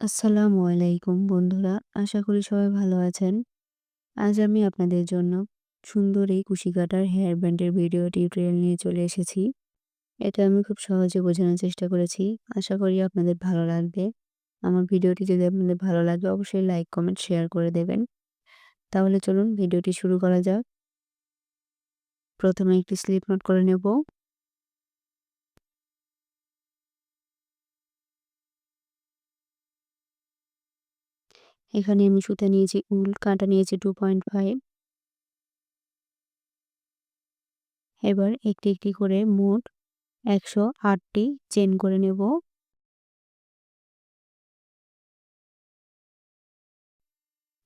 আসসালামু আলাইকুম বন্ধুরা। আশা করি সবাই ভালো আছেন। আজ আমি আপনাদের জন্য সুন্দর এই কুশি কাটার হেয়ার ব্যান্ডের ভিডিও টিউটোরিয়াল নিয়ে চলে এসেছি। এটা আমি খুব সহজে বোঝানোর চেষ্টা করেছি। আশা করি আপনাদের ভালো লাগবে। আমার ভিডিওটি যদি আপনাদের ভালো লাগে অবশ্যই লাইক, কমেন্ট, শেয়ার করে দেবেন। তাহলে চলুন ভিডিওটি শুরু করা যাক। প্রথমে একটি স্লিপ নোট করে নেব। এখানে আমি সুতা নিয়েছি উল, কাঁটা নিয়েছি 2.5 এবার একটি একটি করে মোট একশো আটটি চেন করে নেব।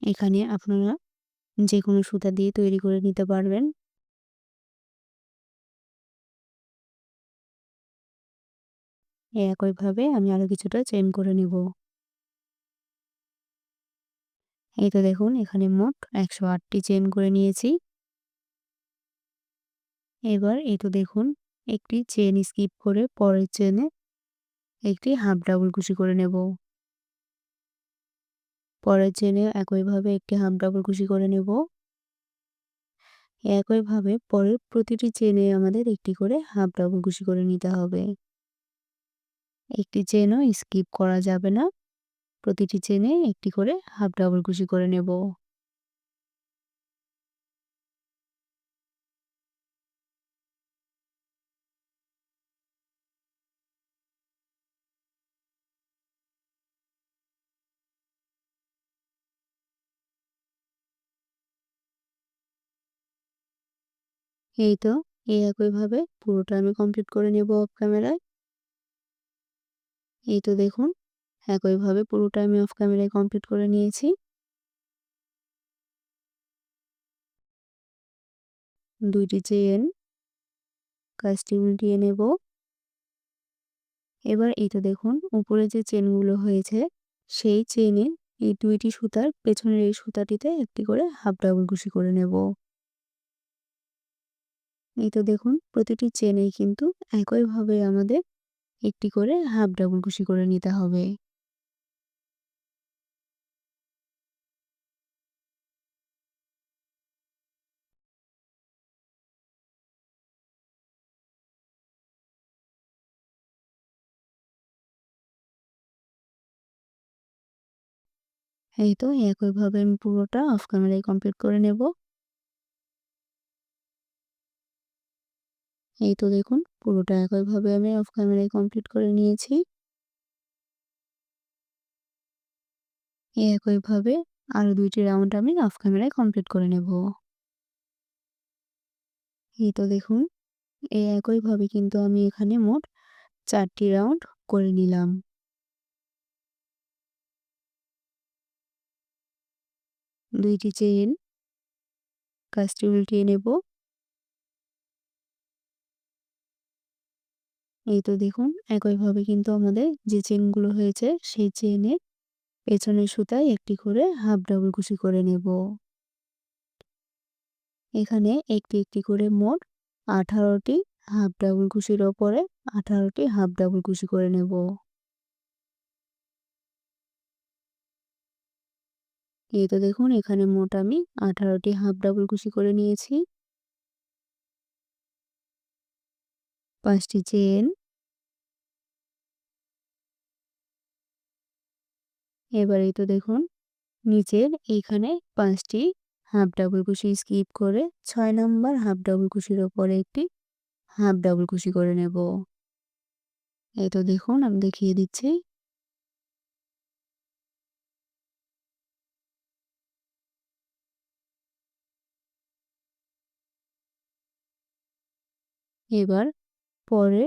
এখানে আপনারা যে কোনো সুতা দিয়ে তৈরি করে নিতে পারবেন। একইভাবে আমি আরও কিছুটা চেন করে নেব। এই তো দেখুন, এখানে মোট একশো আটটি চেন করে নিয়েছি। এবার এই তো দেখুন, একটি চেন স্কিপ করে পরের চেনে একটি হাফ ডাবল কুশি করে নেব। পরের চেনে একইভাবে একটি হাফ ডাবল কুশি করে নেব। একইভাবে পরের প্রতিটি চেনে আমাদের একটি করে হাফ ডাবল কুশি করে নিতে হবে। একটি চেনও স্কিপ করা যাবে না। প্রতিটি চেনে একটি করে হাফ ডাবল কুশি করে নেব। এই তো, এই একইভাবে পুরোটা আমি কমপ্লিট করে নেব অফ ক্যামেরায় এই তো দেখুন একইভাবে পুরোটা আমি অফ ক্যামেরায় কমপ্লিট করে নিয়েছি। দুইটি চেন কাজটি উল্টিয়ে নেব। এবার তো দেখুন, উপরে যে চেনগুলো হয়েছে, সেই চেনে এই দুইটি সুতার পেছনের এই সুতাটিতে একটি করে হাফ ডাবল কুশি করে নেব। এই তো দেখুন, প্রতিটি চেনেই কিন্তু একইভাবে আমাদের একটি করে হাফ ডাবল কুশি করে নিতে হবে। এই তো একইভাবে আমি পুরোটা অফ ক্যামেরায় কমপ্লিট করে নেব। এই তো দেখুন, পুরোটা একইভাবে আমি অফ ক্যামেরায় কমপ্লিট করে নিয়েছি। একইভাবে আরও দুইটি রাউন্ড আমি অফ ক্যামেরায় কমপ্লিট করে নেব। এই তো দেখুন এই একইভাবে কিন্তু আমি এখানে মোট চারটি রাউন্ড করে নিলাম। দুইটি চেন কাজটি উল্টিয়ে নেব। এই তো দেখুন, একইভাবে কিন্তু আমাদের যে চেনগুলো হয়েছে, সেই চেনে পেছনের সুতায় একটি করে হাফ ডাবল কুশি করে নেব। এখানে একটি একটি করে মোট আঠারোটি হাফ ডাবল কুশির ওপরে আঠারোটি হাফ ডাবল কুশি করে নেব। এই তো দেখুন, এখানে মোট আমি আঠারোটি হাফ ডাবল কুশি করে নিয়েছি। পাঁচটি চেন। এবার এই তো দেখুন, নিচের এইখানে পাঁচটি হাফ ডাবল কুশি স্কিপ করে ছয় নাম্বার হাফ ডাবল কুশির ওপরে একটি হাফ ডাবল কুশি করে নেব। এই তো দেখুন, আমি দেখিয়ে দিচ্ছি। এবার পরে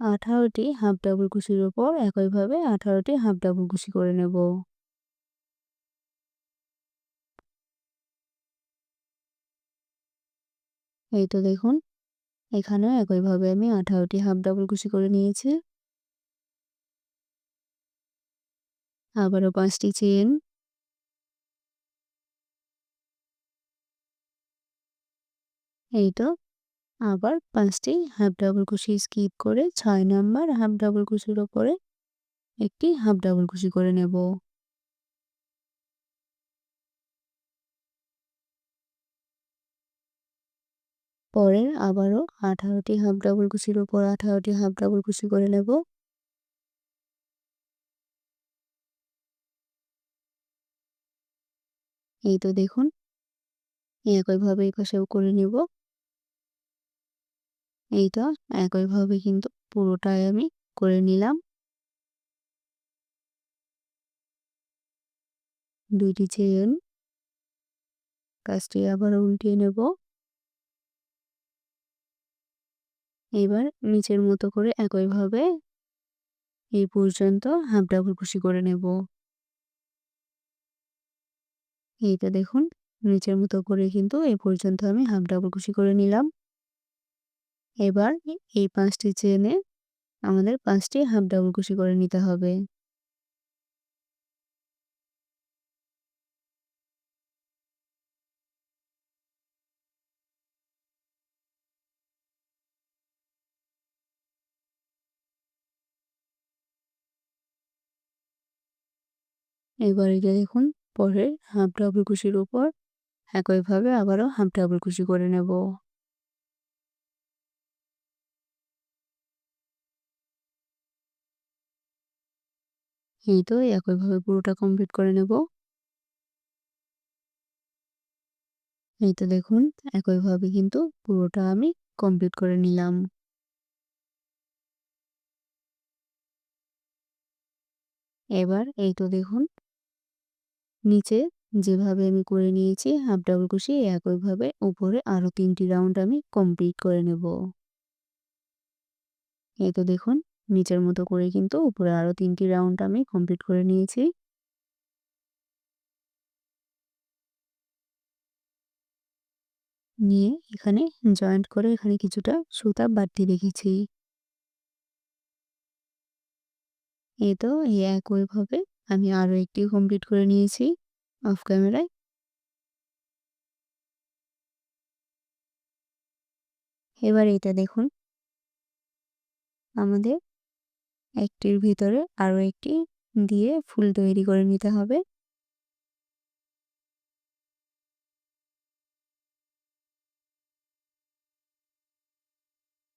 আঠারোটি হাফ ডাবল কুশির ওপর একইভাবে আঠারোটি হাফ ডাবল কুশি করে নেব। এই তো দেখুন, এখানেও একইভাবে আমি আঠারোটি হাফ ডাবল কুশি করে নিয়েছি। আবারও পাঁচটি চেন এই তো আবার পাঁচটি হাফ ডাবল কুশি স্কিপ করে ছয় নাম্বার হাফ ডাবল কুশির ওপরে একটি হাফ ডাবল কুশি করে নেব। পরে আবারও আঠারোটি হাফ ডাবল কুচির ওপর আঠারোটি হাফ ডাবল কুশি করে নেব। এই তো দেখুন, একইভাবে এই পাশেও করে নেব। এইটা একইভাবে কিন্তু পুরোটাই আমি করে নিলাম। দুইটি চেন কাজটি আবার উল্টিয়ে নেব। এবার নিচের মতো করে একইভাবে এই পর্যন্ত হাফ ডাবল খুশি করে নেব। এইটা দেখুন, নিচের মতো করে কিন্তু এই পর্যন্ত আমি হাফ ডাবল খুশি করে নিলাম। এবার এই পাঁচটি চেনে আমাদের পাঁচটি হাফ ডাবল কুশি করে নিতে হবে। এবার এটা দেখুন পরে হাফ ডাবল কুশির উপর একইভাবে আবারও হাফ ডাবল কুশি করে নেব। এই তো, একইভাবে পুরোটা কমপ্লিট করে নেব। এই তো দেখুন, একইভাবে কিন্তু পুরোটা আমি কমপ্লিট করে নিলাম। এবার এই তো দেখুন, নিচে যেভাবে আমি করে নিয়েছি হাফ ডাবল কুশি একইভাবে উপরে আরও তিনটি রাউন্ড আমি কমপ্লিট করে নেব। এই তো দেখুন নিচের মতো করে কিন্তু উপরে আরও তিনটি রাউন্ড আমি কমপ্লিট করে নিয়েছি। নিয়ে এখানে জয়েন্ট করে এখানে কিছুটা সুতা বাড়তি রেখেছি। এই তো এই একইভাবে আমি আরও একটি কমপ্লিট করে নিয়েছি অফ ক্যামেরায় এবার এটা দেখুন। আমাদের একটির ভিতরে আরও একটি দিয়ে ফুল তৈরি করে নিতে হবে।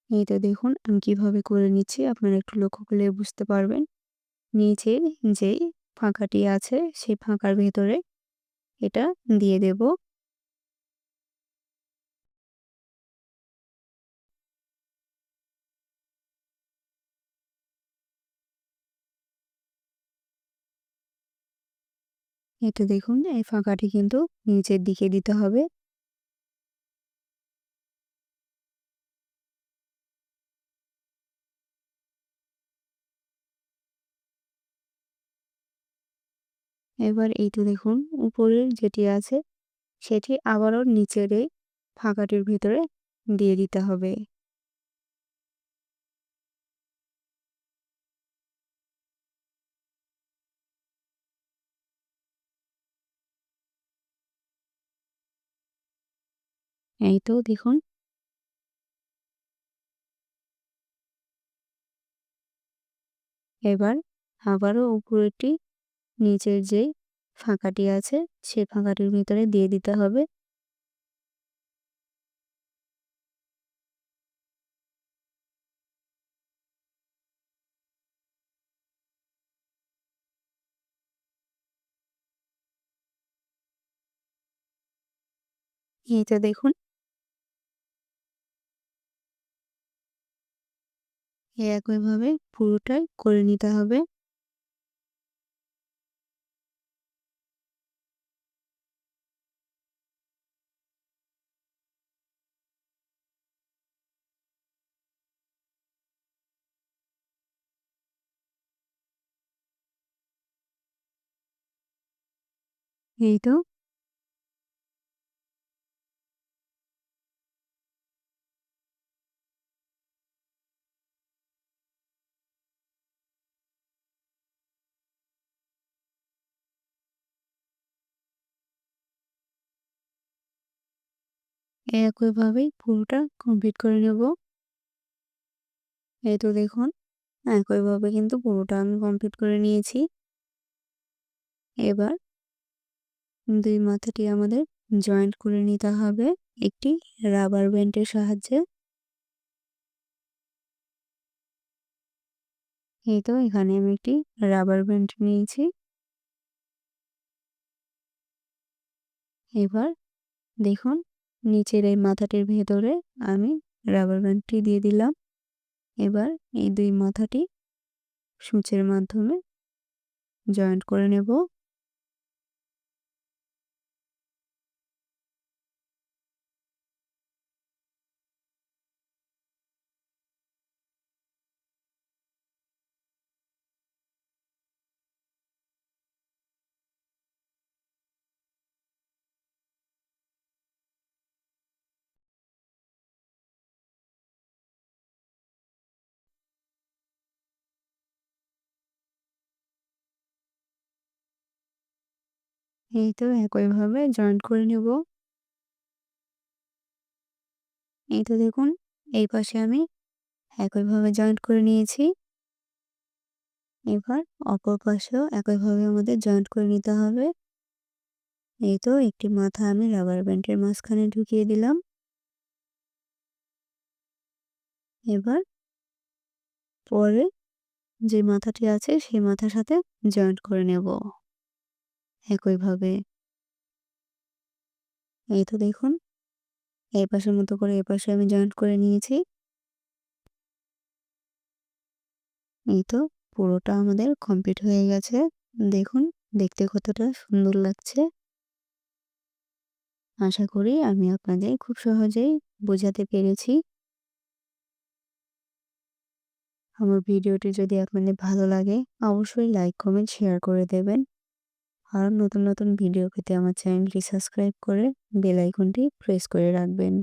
এইটা দেখুন, আমি কীভাবে করে নিচ্ছি, আপনারা একটু লক্ষ্য করলে বুঝতে পারবেন। নিচের যেই ফাঁকাটি আছে, সেই ফাঁকার ভেতরে এটা দিয়ে দেব। এটা দেখুন এই ফাঁকাটি কিন্তু নিচের দিকে দিতে হবে। এবার এই তো দেখুন, উপরের যেটি আছে, সেটি আবারও নিচের এই ফাঁকাটির ভিতরে দিয়ে দিতে হবে। এই তো দেখুন। এবার আবারও উপরেরটি নিচের যে ফাঁকাটি আছে, সে ফাঁকাটির ভিতরে দিয়ে দিতে হবে। এইটা দেখুন। একইভাবে পুরোটাই করে নিতে হবে। এই তো। একইভাবেই পুরোটা কমপ্লিট করে নেব। এই তো দেখুন, একইভাবে কিন্তু পুরোটা আমি কমপ্লিট করে নিয়েছি। এবার দুই মাথাটি আমাদের জয়েন্ট করে নিতে হবে একটি রাবার ব্যান্ডের সাহায্যে। এই তো এখানে আমি একটি রাবার ব্যান্ড নিয়েছি। এবার দেখুন নিচের এই মাথাটির ভেতরে আমি রাবার ব্যান্ডটি দিয়ে দিলাম। এবার এই দুই মাথাটি সূচের মাধ্যমে জয়েন্ট করে নেব। এই তো, একইভাবে জয়েন্ট করে নেব। এই তো দেখুন, এই পাশে আমি একইভাবে জয়েন্ট করে নিয়েছি। এবার অপর পাশেও একইভাবে আমাদের জয়েন্ট করে নিতে হবে। এই তো, একটি মাথা আমি রাবার ব্যান্ডের মাঝখানে ঢুকিয়ে দিলাম। এবার পরে যে মাথাটি আছে, সেই মাথার সাথে জয়েন্ট করে নেব। একইভাবে। এই তো দেখুন। এই পাশের মতো করে এ পাশে আমি জয়েন্ট করে নিয়েছি। এই তো পুরোটা আমাদের কমপ্লিট হয়ে গেছে। দেখুন, দেখতে কতটা সুন্দর লাগছে। আশা করি আমি আপনাদের খুব সহজেই বোঝাতে পেরেছি। আমার ভিডিওটি যদি আপনাদের ভালো লাগে, অবশ্যই লাইক কমেন্ট শেয়ার করে দেবেন। আর নতুন নতুন ভিডিও পেতে আমার চ্যানেলটি সাবস্ক্রাইব করে বেল আইকনটি প্রেস করে রাখবেন।